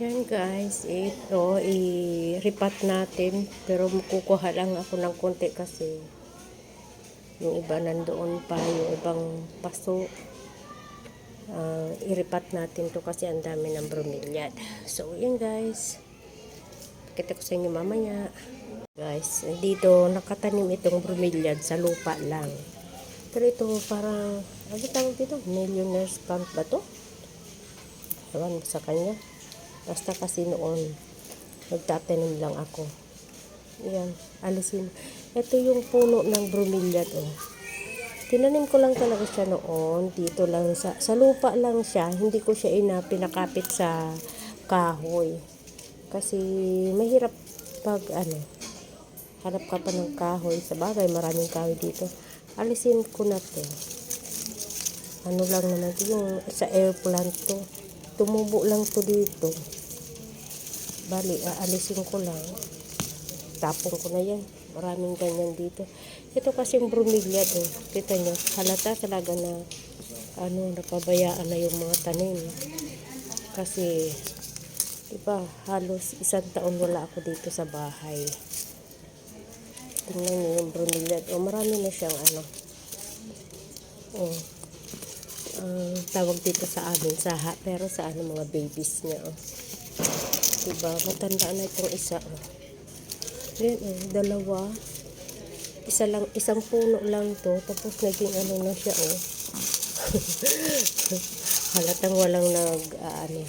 Yan guys, ito i-repat natin pero kukuha lang ako ng konti kasi yung iba nandoon pa, yung ibang paso. Uh, i-repat natin to kasi ang dami ng bromeliad. So yan guys, kita ko sa inyo mamaya. Guys, dito nakatanim itong bromeliad sa lupa lang. Pero ito parang, ano tawag dito? Millionaire's plant ba to? Ewan sa kanya. Basta kasi noon, nagtatanim lang ako. Ayan, alisin. Ito yung puno ng bromeliad, oh. Tinanim ko lang talaga siya noon. Dito lang sa, sa lupa lang siya. Hindi ko siya ina pinakapit sa kahoy. Kasi mahirap pag ano, hanap ka pa ng kahoy. Sa bagay, maraming kahoy dito. Alisin ko na to. Ano lang naman yung sa air plant to. Tumubo lang to dito. Bali, aalisin ko lang. Tapon ko na yan. Maraming ganyan dito. Ito kasi yung bromeliad, oh. Kita nyo, halata talaga na ano, napabayaan na yung mga tanim. Kasi, diba, halos isang taon wala ako dito sa bahay. Tingnan nyo yung bromeliad. Oh, marami na siyang ano. Oh. Ang tawag dito sa amin, saha. Pero sa ano, mga babies niya, oh. Diba, matanda na itong isa, oh. Yan, oh, dalawa. Isa lang, isang puno lang to. Tapos naging ano na siya, oh. Halatang walang nag, ah, ano.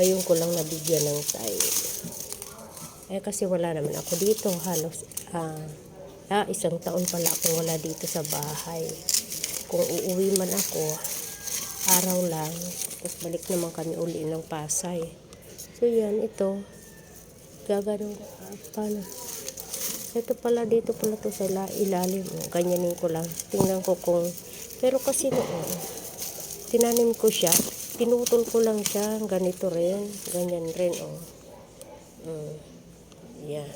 Ngayon ko lang nabigyan ng time. Eh, kasi wala naman ako dito. Halos, ah, ah, isang taon pala ako wala dito sa bahay. Kung uuwi man ako, araw lang. Tapos balik naman kami uli ng Pasay. So, yan, ito. Gagano, ah, paano? Ito pala, dito pala to sa ila- ilalim. Oh, ganyanin ko lang. Tingnan ko kung, pero kasi noon, tinanim ko siya. Pinutol ko lang siya. Ganito rin. Ganyan rin, oh. Mm. Yeah.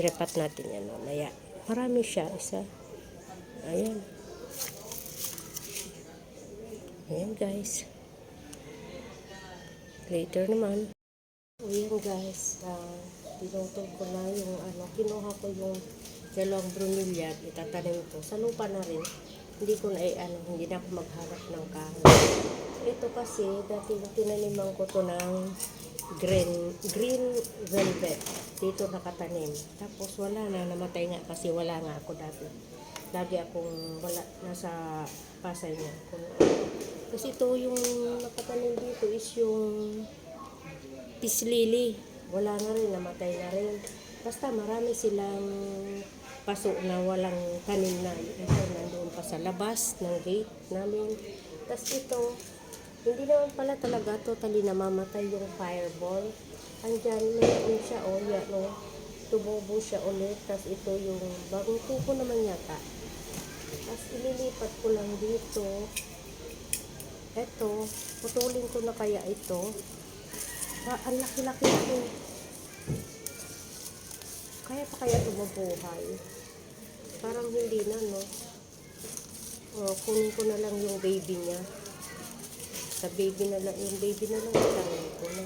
Irepat natin yan, mamaya. Marami siya, isa. Ayan. Ayan, guys. Later naman. Ayan, guys. Uh, ko na yung ano, kinuha ko yung dalawang bromeliad, itatanim ko. Sa lupa na rin. Hindi ko na, eh, ano, hindi na ako magharap ng kahoy. Ito kasi, dati tinaniman ko to ng green, green velvet. Dito nakatanim. Tapos wala na, namatay nga kasi wala nga ako dati. Lagi akong wala, nasa pasay niya. Kung, kasi ito yung nakatanim dito is yung lily. Wala na rin, namatay na rin. Basta marami silang paso na walang tanim na. Ito nandoon pa sa labas ng gate namin. Tapos ito, hindi naman pala talaga totally namamatay yung fireball. Andyan, mayroon siya, o, oh, yan, o. Tumubo siya ulit. Tapos ito yung bagong tubo naman yata. Tapos ililipat ko lang dito. Ito, putulin ko na kaya ito. Ah, ang laki-laki ito. Kaya pa kaya tumubuhay? Parang hindi na, no? Oh, kunin ko na lang yung baby niya. Sa baby na lang, yung baby na lang itangin ko na.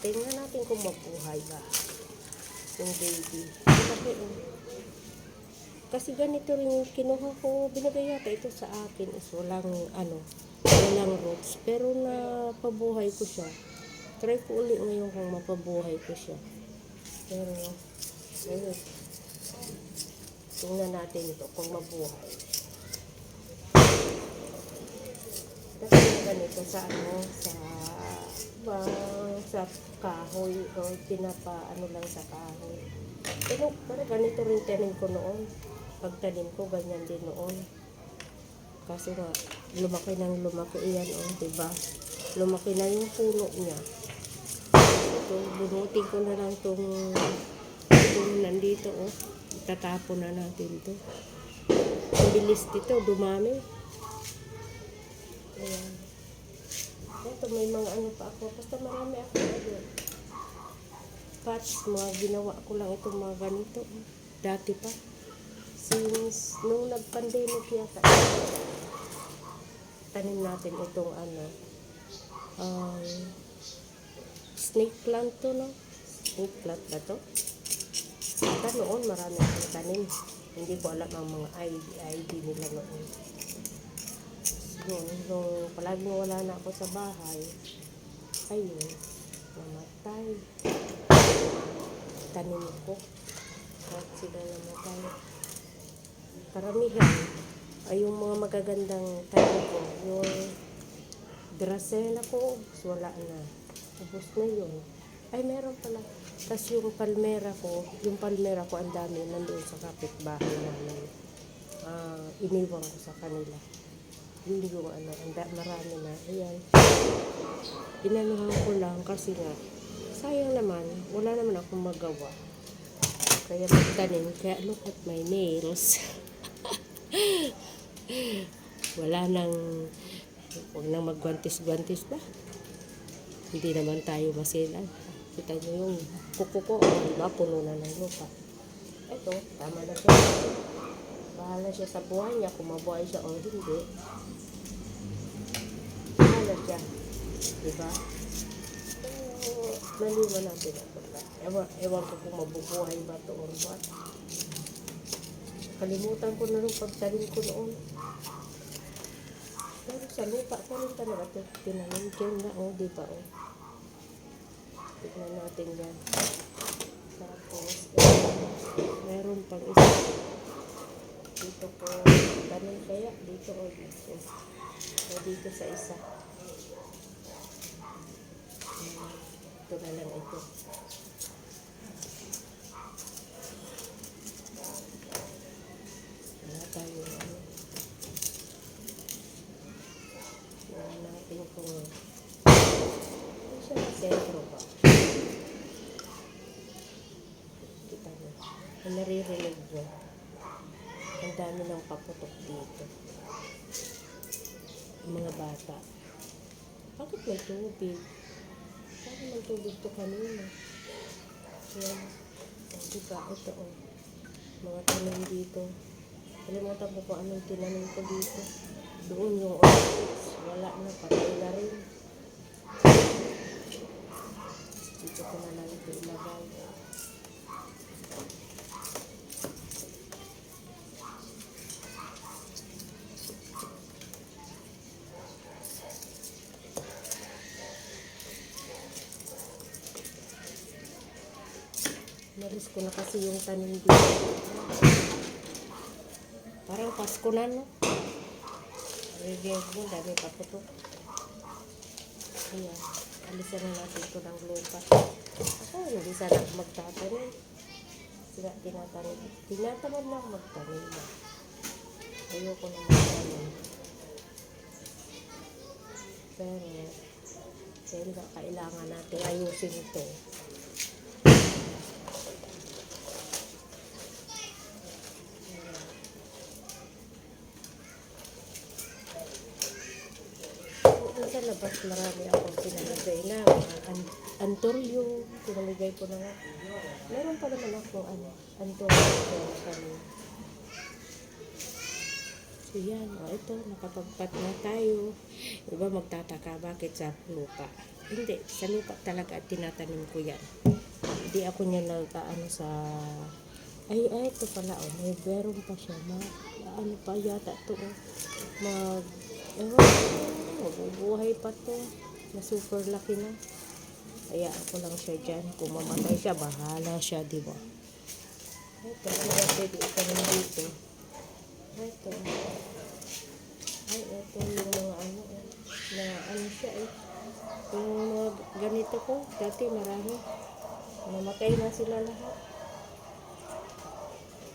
Tingnan natin kung mabuhay ba. Yung baby. Laki, oh. Kasi ganito rin yung kinuha ko, binigay yata ito sa akin is walang ano, walang roots. Pero napabuhay ko siya. Try ko ulit ngayon kung mapabuhay ko siya. Pero, ayun. Tingnan natin ito kung mabuhay. Kasi ganito sa ano, sa bang sa kahoy o pinapa ano lang sa kahoy. Pero, pero ganito rin tanim ko noon. Pagtanim ko, ganyan din noon. Kasi nga, lumaki ng lumaki. Iyan, oh, diba? Lumaki na yung puno niya. Ito, bunutin ko na lang itong itong nandito, oh. Tatapon na natin to. Ang bilis dito, dumami. Ayan. Ito, may mga ano pa ako. Basta marami ako na Patch, mga ginawa ko lang itong mga ganito. Dati pa. Since nung nag-pandemic yata. Tanim natin itong ano. Um, snake plant to, no? Snake plant ba to? Basta noon marami akong tanim. Hindi ko alam ang mga ID, ID nila noon. Nung, nung palaging wala na ako sa bahay, ayun, namatay. Tanim ko. Bakit sila namatay? Karamihan ay yung mga magagandang tanim ko. Yung Dracena ko, wala na. Ubus na yun. Ay, meron pala. Tapos yung palmera ko, yung palmera ko ang dami nandoon sa kapitbahay namin. Ah, iniwan ko sa kanila. Yun yung ano, ang da- marami na. Ayan. Inanuhan ko lang kasi nga, sayang naman, wala naman akong magawa. Kaya magtanim, kaya look at my nails. wala nang, huwag nang magwantis-gwantis ba? Hindi naman tayo masilan. Kita nyo yung kuko ko, oh, di ba? Puno na ng lupa. Ito, tama na siya. Bahala siya sa buhay niya, kung mabuhay siya o hindi. Bahala siya. Di ba? Pero, maliwan natin ito. Ewan, ewan ko kung mabubuhay ba ito or what. Kalimutan ko na nung pagtalim ko noon. Pero sa lupa ko rin talaga ito. Tinanim dyan na, oh, di ba, oh. Tignan natin yan. Tapos, meron pang isa. Dito po, tanim kaya, dito o dito. O dito sa isa. Hmm, Ito na lang ito. Wala tayo ano. Tignan natin kung hindi siya sa sentro ba. Kita mo. Ang naririnig nyo. Ang dami ng paputok dito. Ang mga bata. Bakit may tubig? Bakit may tubig to kanina? Yan. O, diba? Ito o. Mga tanim dito. Kalimutan ko kung anong tinanim ko dito. Doon yung orchids. Wala ko na kasi yung tanim dito. Parang Pasko na, no? Ready mo, dami pa po to. Ayan, alisan na natin ito ng lupa. Ako, hindi sana ako magtatanim. Sila tinatanim. Tinatamad na ako magtanim. Ayoko na magtanim. Pero, kailangan natin ayusin ito. Labas marami akong pinamigay na mga an antoryo, pinamigay ko na nga. Meron pa naman ako ano, antoryo ko kami. So yan, o ito, nakapagpat na tayo. Iba magtataka, bakit sa lupa? Hindi, sa lupa talaga at tinatanim ko yan. Hindi ako niya nag-ano sa... Ay, ay, ito pala, oh, may meron pa siya. Ma, ano pa yata to, oh. Mag... Ewan mabubuhay pa to. Na super laki na. Kaya ako lang siya dyan. Kung mamatay siya, bahala siya, di ba? Ito, ba pwede itanim dito? Ito. Ay, ito yung mga ano, eh, na ano siya eh. Yung mga ganito ko, dati marami. Namatay na sila lahat.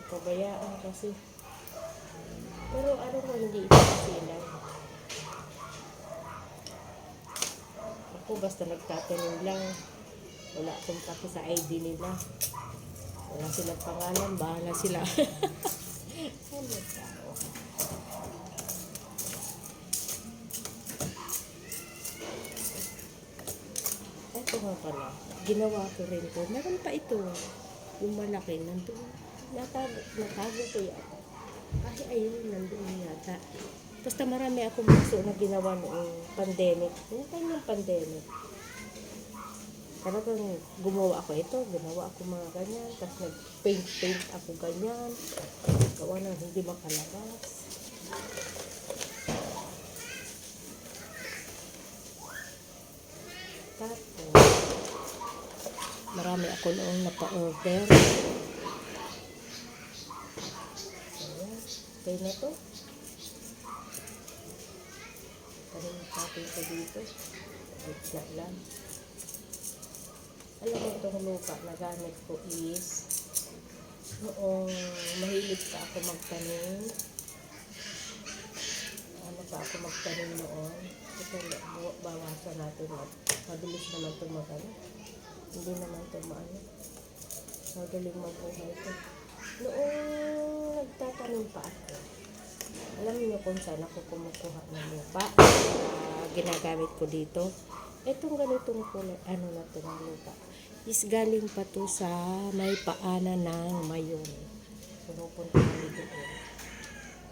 Pabayaan kasi. Pero ano ko hindi ito sila. Ako basta nagtatanim lang. Wala akong pati sa ID nila. Wala silang pangalan, bahala sila. tao? Ito nga pala, ginawa ko rin ko. Meron pa ito. Yung malaki, nandun. Natago, natago ko yata. Ay, ayun, nandun yata. Basta marami akong puso na ginawa noong pandemic. Noong time ng pandemic. Talagang gumawa ako ito, ginawa ako mga ganyan, tapos nag-paint-paint ako ganyan. Gawa na hindi makalabas. Tapos, marami ako noong napa-order. Ayan, na to. Natin ko dito. Na lang. Alam mo itong lupa na gamit ko is noong mahilig pa ako magtanim. Ano pa ako magtanim noon. Ito, bawasan natin. Mabilis naman ito magano. Hindi naman ito maano. Madaling mabuhay ito. Noong nagtatanim pa ako, alam niyo kung saan ako kumukuha ng lupa ginagamit ko dito. Itong ganitong kulay, ano na ito ng lupa, is galing pa to sa may paanan ng mayon. Punupunta kami doon.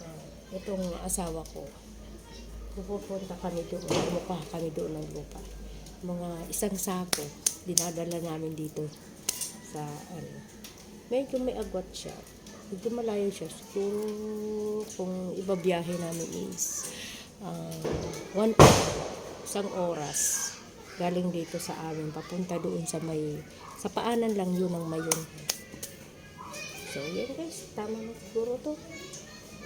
Ah, itong asawa ko, pupunta kami doon, kumukuha kami doon ng lupa. Mga isang sako, dinadala namin dito sa ano. Medyo may agwat siya. Medyo malayo siya. Siguro kung ibabiyahe namin is ah, one hour, isang oras galing dito sa amin papunta doon sa may sa paanan lang yun ng mayon so yun guys tama na siguro to.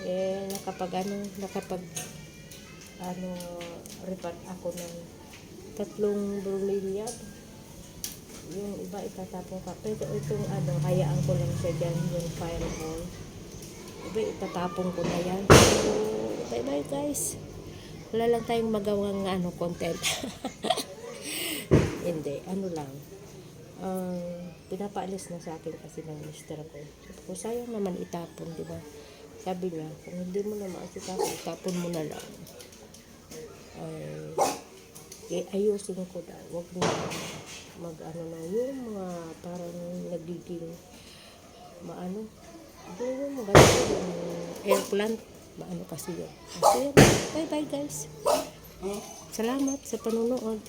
Eh nakapag ano nakapag ano repat ako ng tatlong bromeliad yung iba itatapon ka pero itong ano hayaan ko lang siya dyan yung fireball iba itatapon ko na yan. So bye bye guys wala lang tayong magawang ano content. Hindi ano lang. Ang pinapaalis na sa akin kasi ng mister ko. Sabi ko sayang naman itapon di ba? Sabi niya kung hindi mo na maasikaso itapon mo na lang. Ay eh, ayusin ko daw. Wag mo mag ano na. Yung mga parang nagiging maano yung mga yung air plant maano kasi yun. So yun bye bye guys. Salamat sa panunood